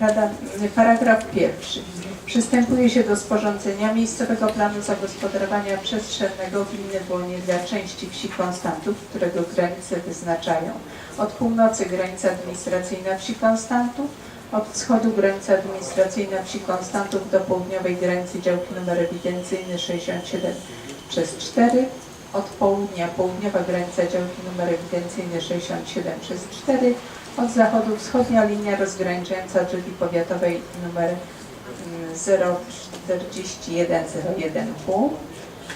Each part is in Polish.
Rada, paragraf pierwszy. Przystępuje się do sporządzenia miejscowego planu zagospodarowania przestrzennego gminy Błonie dla części wsi Konstantów, którego granice wyznaczają od północy granica administracyjna wsi Konstantów, od wschodu granica administracyjna wsi Konstantów do południowej granicy działki numer ewidencyjny 67 przez 4, od południa południowa granica działki numer ewidencyjny 67 przez 4, od zachodu wschodnia linia rozgraniczająca drogi powiatowej numer mm, 04101 pół.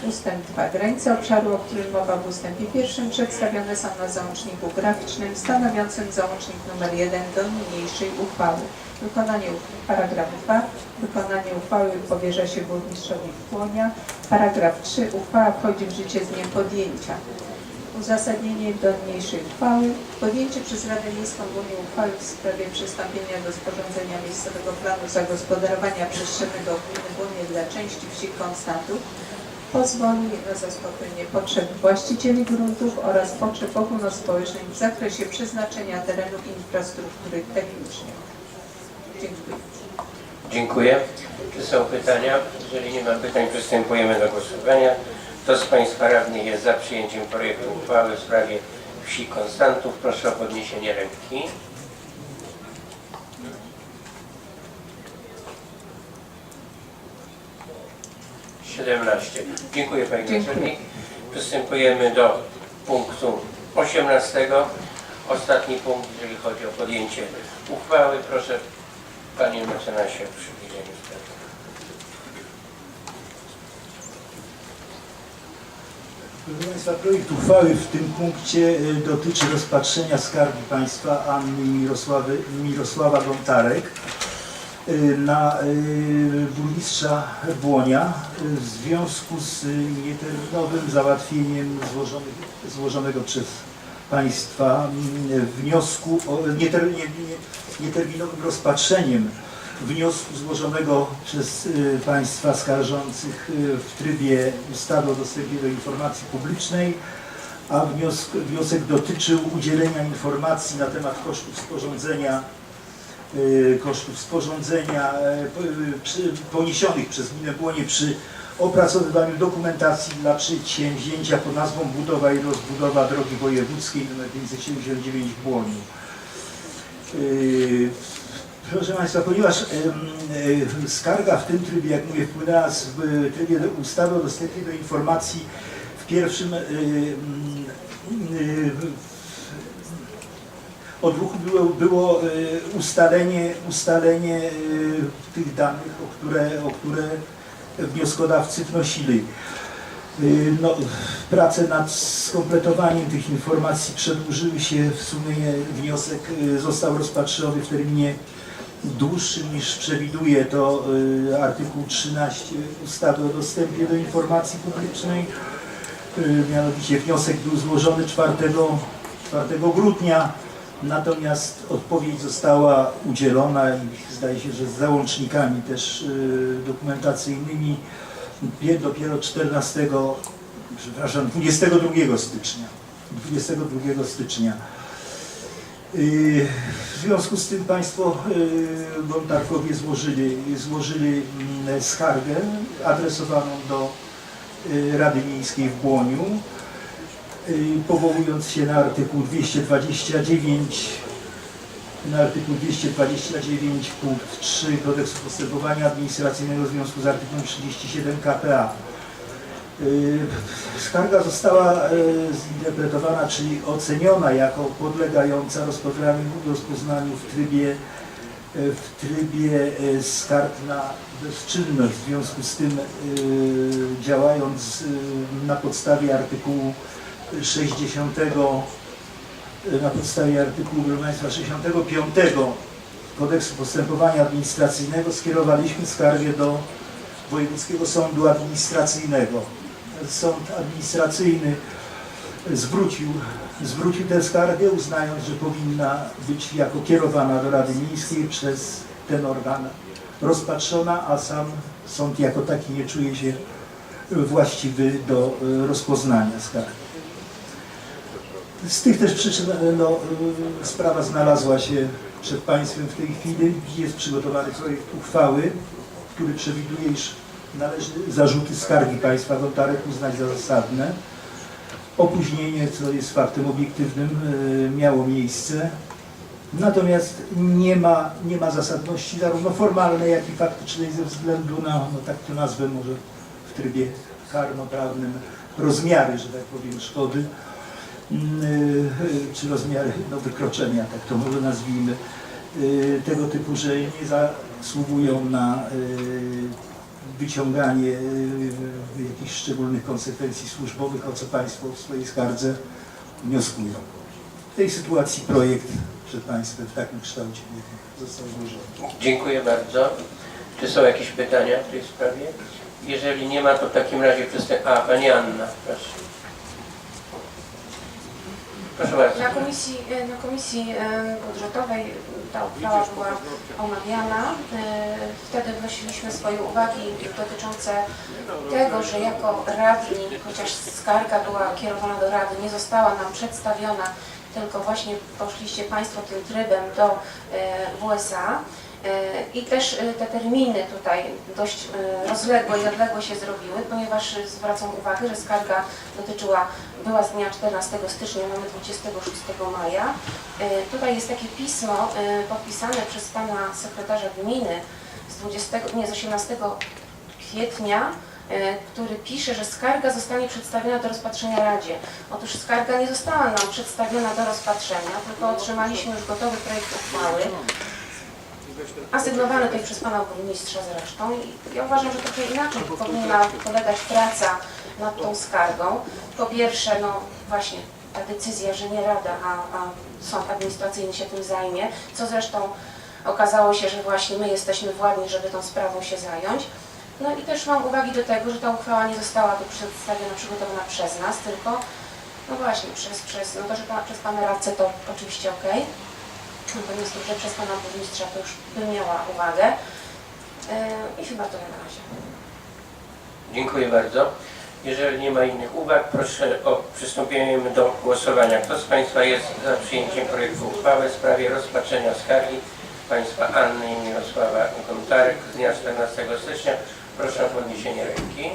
Ustęp 2. Granice obszaru, o którym mowa w ustępie pierwszym przedstawione są na załączniku graficznym stanowiącym załącznik nr 1 do niniejszej uchwały. Wykonanie paragraf 2. Wykonanie uchwały powierza się burmistrzowi Płonia. Paragraf 3. Uchwała wchodzi w życie z dniem podjęcia. Uzasadnienie do niniejszej uchwały. Podjęcie przez Radę Miejską Unii uchwały w sprawie przystąpienia do sporządzenia miejscowego planu zagospodarowania przestrzennego gminy Błonie dla części wsi Konstantów pozwoli na zaspokojenie potrzeb właścicieli gruntów oraz potrzeb ogólnospołecznych w zakresie przeznaczenia terenu infrastruktury technicznej. Dziękuję. Dziękuję. Czy są pytania? Jeżeli nie ma pytań, przystępujemy do głosowania. Kto z Państwa radnych jest za przyjęciem projektu uchwały w sprawie wsi Konstantów? Proszę o podniesienie ręki. Siedemnaście. Dziękuję Pani. Naczelnik. Przystępujemy do punktu 18. Ostatni punkt, jeżeli chodzi o podjęcie uchwały. Proszę Panie mecenasie o przybliżenie sprawy. Proszę Państwa, projekt uchwały w tym punkcie y, dotyczy rozpatrzenia skargi Państwa Anny Mirosławy, Mirosława Gontarek y, na y, burmistrza Błonia w związku z nieterminowym załatwieniem złożonego przez Państwa mm, wniosku o nieter, nie, nie, nieterminowym rozpatrzeniem wniosku złożonego przez y, Państwa skarżących y, w trybie ustawy o dostępie do informacji publicznej, a wniosek, wniosek dotyczył udzielenia informacji na temat kosztów sporządzenia y, kosztów sporządzenia poniesionych przez gminę Błonie przy opracowywaniu dokumentacji dla przedsięwzięcia pod nazwą budowa i rozbudowa drogi wojewódzkiej nr 579 w Błoniu. Proszę Państwa, ponieważ e, skarga w tym trybie, jak mówię, wpłynęła w trybie ustawy o dostępie do informacji w pierwszym odruchu było, było y, ustalenie, ustalenie y, tych danych, o które, o które wnioskodawcy wnosili. Y, No, prace nad skompletowaniem tych informacji przedłużyły się. W sumie wniosek został rozpatrzony w terminie dłuższym niż przewiduje to y, artykuł 13 ustawy o dostępie do informacji publicznej. Y, Mianowicie wniosek był złożony 4, 4 grudnia, natomiast odpowiedź została udzielona i zdaje się, że z załącznikami też y, dokumentacyjnymi Pie- dopiero 14, przepraszam, 22 stycznia. 22 stycznia. W związku z tym Państwo yy, Gontarkowie złożyli, złożyli mm, skargę adresowaną do yy, Rady Miejskiej w Błoniu, yy, powołując się na artykuł 229 na artykuł 229 punkt 3 Kodeksu Postępowania Administracyjnego w związku z artykułem 37 KPA. Yy, Skarga została yy, zinterpretowana, czyli oceniona jako podlegająca rozpoznaniu, w trybie, yy, w trybie skarg na bezczynność. W związku z tym działając na podstawie artykułu 60 na podstawie artykułu proszę Państwa 65 Kodeksu Postępowania Administracyjnego skierowaliśmy skargę do Wojewódzkiego Sądu Administracyjnego. Sąd Administracyjny zwrócił, zwrócił tę skargę, uznając, że powinna być jako kierowana do Rady Miejskiej przez ten organ rozpatrzona, a sam sąd jako taki nie czuje się właściwy do e, rozpoznania skargi. Z tych też przyczyn no, y, sprawa znalazła się przed Państwem w tej chwili. Jest przygotowany projekt uchwały, który przewiduje, iż należy zarzuty skargi Państwa notarek uznać za zasadne. Opóźnienie, co jest faktem obiektywnym, e, miało miejsce. Natomiast nie ma, nie ma zasadności zarówno formalnej, jak i faktycznej ze względu na, no tak to nazwę może w trybie karnoprawnym, rozmiary, że tak powiem, szkody, mm, y, czy rozmiary no, wykroczenia, tak to może nazwijmy, y, tego typu, że nie zasługują na y, wyciąganie y, jakichś szczególnych konsekwencji służbowych, o co Państwo w swojej skardze wnioskują. W tej sytuacji projekt przed Państwem w takim kształcie został złożony. Dziękuję bardzo. Czy są jakieś pytania w tej sprawie? Jeżeli nie ma, to w takim razie przystęp... A, Pani Anna, proszę. Na komisji, e, na komisji e, budżetowej ta uchwała była omawiana. E, Wtedy wnosiliśmy swoje uwagi dotyczące tego, że jako radni, chociaż skarga była kierowana do rady, nie została nam przedstawiona, tylko właśnie poszliście Państwo tym trybem do WSA. E, I też e, te terminy tutaj dość e, rozległe i odległe się zrobiły, ponieważ zwracam uwagę, że skarga dotyczyła, była z dnia 14 stycznia, mamy 26 maja. Tutaj jest takie pismo podpisane przez pana sekretarza gminy z 20, nie, z 18 kwietnia, który pisze, że skarga zostanie przedstawiona do rozpatrzenia Radzie. Otóż skarga nie została nam przedstawiona do rozpatrzenia, tylko otrzymaliśmy już gotowy projekt uchwały asygnowany tutaj przez Pana Burmistrza zresztą i ja uważam, że trochę inaczej powinna polegać praca nad tą skargą. Po pierwsze, no właśnie ta decyzja, że nie Rada, a, a Sąd Administracyjny się tym zajmie, co zresztą okazało się, że właśnie my jesteśmy władni, żeby tą sprawą się zająć. No i też mam uwagi do tego, że ta uchwała nie została tu przedstawiona, przygotowana przez nas, tylko no właśnie przez, przez no to, że przez Pana radcę to oczywiście okej. Natomiast że przez Pana Burmistrza to już bym miała uwagę. Yy, I chyba to na razie. Dziękuję bardzo. Jeżeli nie ma innych uwag, proszę o przystąpienie do głosowania. Kto z Państwa jest za przyjęciem projektu uchwały w sprawie rozpatrzenia skargi Państwa Anny i Mirosława Gontarek z dnia 14 stycznia? Proszę o podniesienie ręki.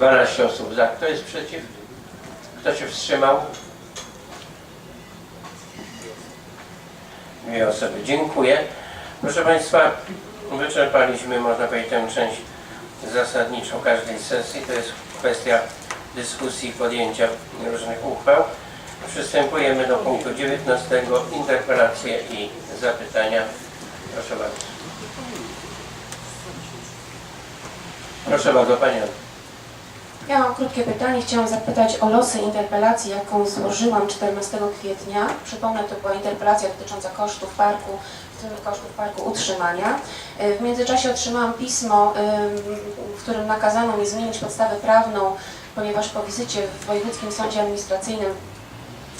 Dwanaście osób za. Kto jest przeciw? Kto się wstrzymał? Dwie osoby. Dziękuję. Proszę Państwa, wyczerpaliśmy, można powiedzieć, tę część zasadniczą każdej sesji. To jest kwestia dyskusji i podjęcia różnych uchwał. Przystępujemy do punktu 19. Interpelacje i zapytania. Proszę bardzo. Proszę bardzo, Pani Anno. Ja mam krótkie pytanie. Chciałam zapytać o losy interpelacji, jaką złożyłam 14 kwietnia. Przypomnę, to była interpelacja dotycząca kosztów parku, w tym kosztów parku utrzymania. Y, W międzyczasie otrzymałam pismo, w którym nakazano mi zmienić podstawę prawną, ponieważ po wizycie w Wojewódzkim Sądzie Administracyjnym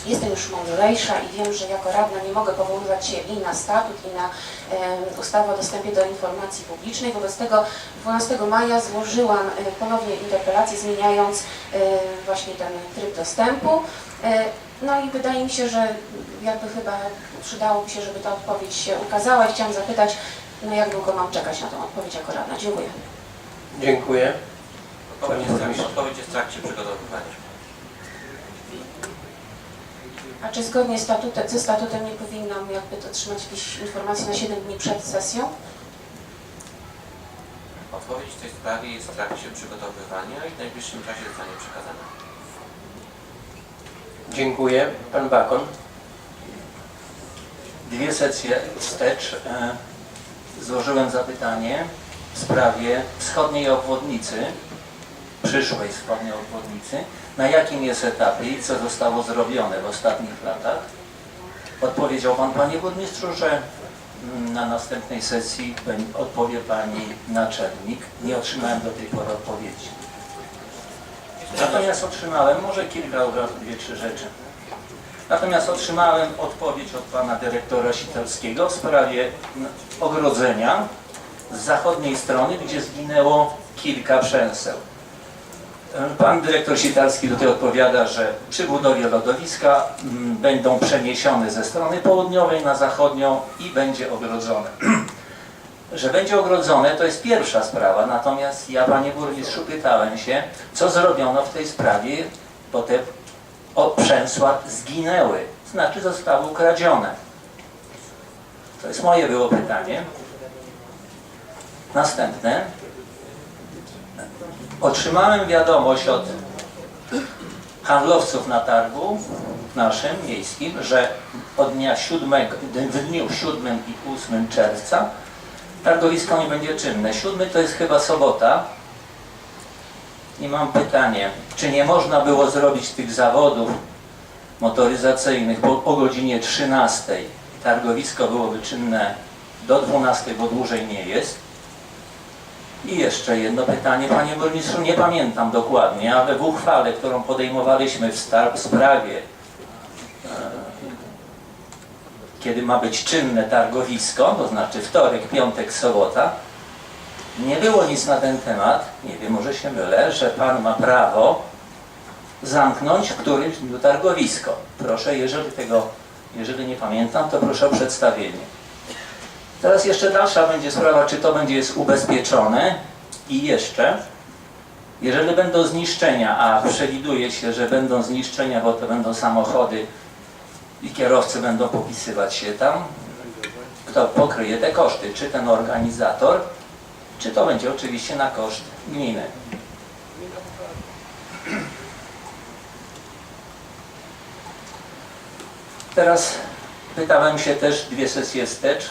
Jestem już mądrzejsza i wiem, że jako radna nie mogę powoływać się i na statut, i na e, ustawę o dostępie do informacji publicznej. Wobec tego 12 maja złożyłam e, ponownie interpelację, zmieniając e, właśnie ten tryb dostępu. E, no i wydaje mi się, że jakby chyba przydałoby się, żeby ta odpowiedź się ukazała i chciałam zapytać, no jak długo mam czekać na tą odpowiedź jako radna. Dziękuję. Dziękuję. Odpowiedź jest, w trakcie, odpowiedź jest w trakcie przygotowywania. A czy zgodnie z statutem, ze statutem nie powinnam jakby otrzymać jakiejś informacji na 7 dni przed sesją? Odpowiedź w tej sprawie jest w trakcie przygotowywania i w najbliższym czasie zostanie przekazana. Dziękuję. Pan Bakon. Dwie sesje wstecz e, złożyłem zapytanie w sprawie wschodniej obwodnicy, przyszłej wschodniej obwodnicy, na jakim jest etapie i co zostało zrobione w ostatnich latach. Odpowiedział Pan, Panie Burmistrzu, że mm, na następnej sesji odpowie Pani naczelnik. Nie otrzymałem do tej pory odpowiedzi. Natomiast otrzymałem może kilka od razu, dwie, trzy rzeczy. Natomiast otrzymałem odpowiedź od pana dyrektora Sitalskiego w sprawie mm, ogrodzenia z zachodniej strony, gdzie zginęło kilka przęseł. Pan dyrektor Sitarski tutaj odpowiada, że przy budowie lodowiska mm, będą przeniesione ze strony południowej na zachodnią i będzie ogrodzone. że będzie ogrodzone to jest pierwsza sprawa, natomiast ja panie burmistrzu pytałem się, co zrobiono w tej sprawie, bo te przęsła zginęły, znaczy zostały ukradzione. To jest moje było pytanie. Następne. Otrzymałem wiadomość od handlowców na targu naszym miejskim, że od dnia 7, w dniu 7 i 8 czerwca targowisko nie będzie czynne. 7 to jest chyba sobota. I mam pytanie, czy nie można było zrobić tych zawodów motoryzacyjnych po, o godzinie 13. Targowisko byłoby czynne do 12, bo dłużej nie jest. I jeszcze jedno pytanie, panie burmistrzu, nie pamiętam dokładnie, ale w uchwale, którą podejmowaliśmy w sprawie, e, kiedy ma być czynne targowisko, to znaczy wtorek, piątek, sobota, nie było nic na ten temat, nie wiem, może się mylę, że pan ma prawo zamknąć w którymś dniu targowisko. Proszę, jeżeli tego, jeżeli nie pamiętam, to proszę o przedstawienie. Teraz jeszcze dalsza będzie sprawa, czy to będzie jest ubezpieczone i jeszcze, jeżeli będą zniszczenia, a przewiduje się, że będą zniszczenia, bo to będą samochody i kierowcy będą popisywać się tam, kto pokryje te koszty, czy ten organizator, czy to będzie oczywiście na koszt gminy. Teraz pytałem się też dwie sesje wstecz,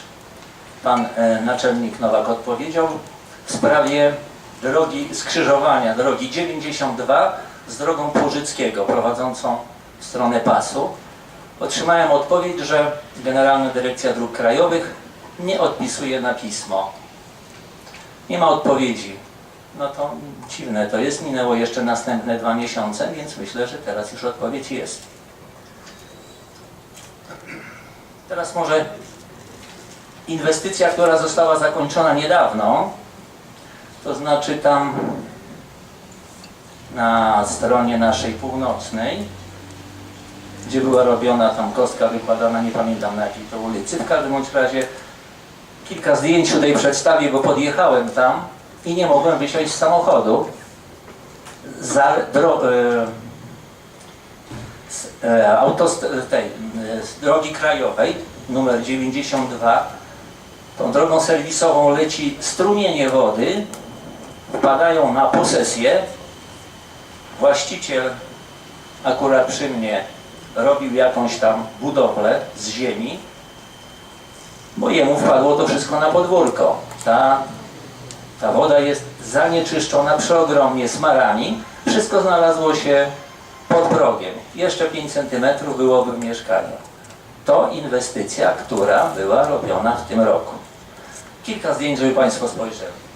pan e, naczelnik Nowak odpowiedział w sprawie drogi skrzyżowania drogi 92 z drogą Płużyckiego prowadzącą w stronę pasu. Otrzymałem odpowiedź, że Generalna Dyrekcja Dróg Krajowych nie odpisuje na pismo. Nie ma odpowiedzi. No to dziwne to jest. Minęło jeszcze następne dwa miesiące, więc myślę, że teraz już odpowiedź jest. Teraz może inwestycja, która została zakończona niedawno, to znaczy tam na stronie naszej północnej, gdzie była robiona tam kostka wykładana, nie pamiętam na jakiej to ulicy. W każdym bądź razie kilka zdjęć tutaj przedstawię, bo podjechałem tam i nie mogłem wysiąść z samochodu. Za, dro, e, z, e, e, z drogi krajowej numer 92 tą drogą serwisową leci strumienie wody, wpadają na posesję. Właściciel akurat przy mnie robił jakąś tam budowlę z ziemi, bo jemu wpadło to wszystko na podwórko. Ta, ta woda jest zanieczyszczona przeogromnie smarami. Wszystko znalazło się pod progiem. Jeszcze 5 cm byłoby w mieszkaniu. To inwestycja, która była robiona w tym roku. Kilka zdjęć, żeby Państwo spojrzeli.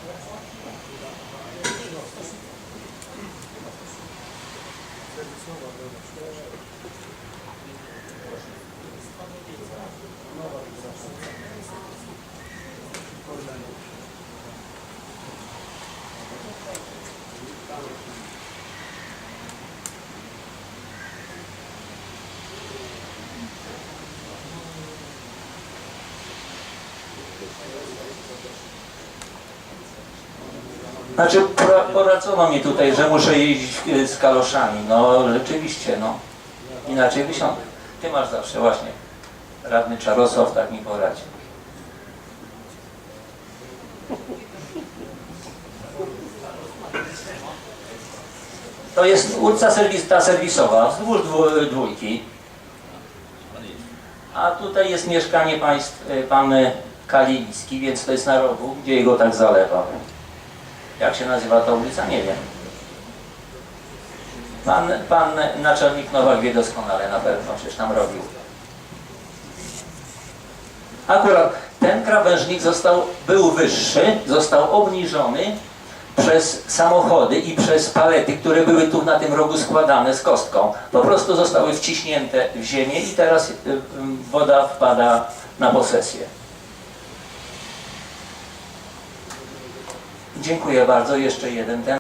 Znaczy pora- poradzono mi tutaj, że muszę jeździć e, z kaloszami. No rzeczywiście, no. Inaczej wysiądę. Ty masz zawsze właśnie. Radny Czarosław tak mi poradzi. To jest ulica serwis, ta serwisowa, wzdłuż dwójki. A tutaj jest mieszkanie państw, e, pan Kaliński, więc to jest na rogu, gdzie jego tak zalewa. Jak się nazywa ta ulica? Nie wiem. Pan, pan naczelnik Nowak wie doskonale na pewno, przecież tam robił. Akurat ten krawężnik został, był wyższy, został obniżony przez samochody i przez palety, które były tu na tym rogu składane z kostką. Po prostu zostały wciśnięte w ziemię i teraz y, y, woda wpada na posesję. Dziękuję bardzo. Jeszcze jeden temat.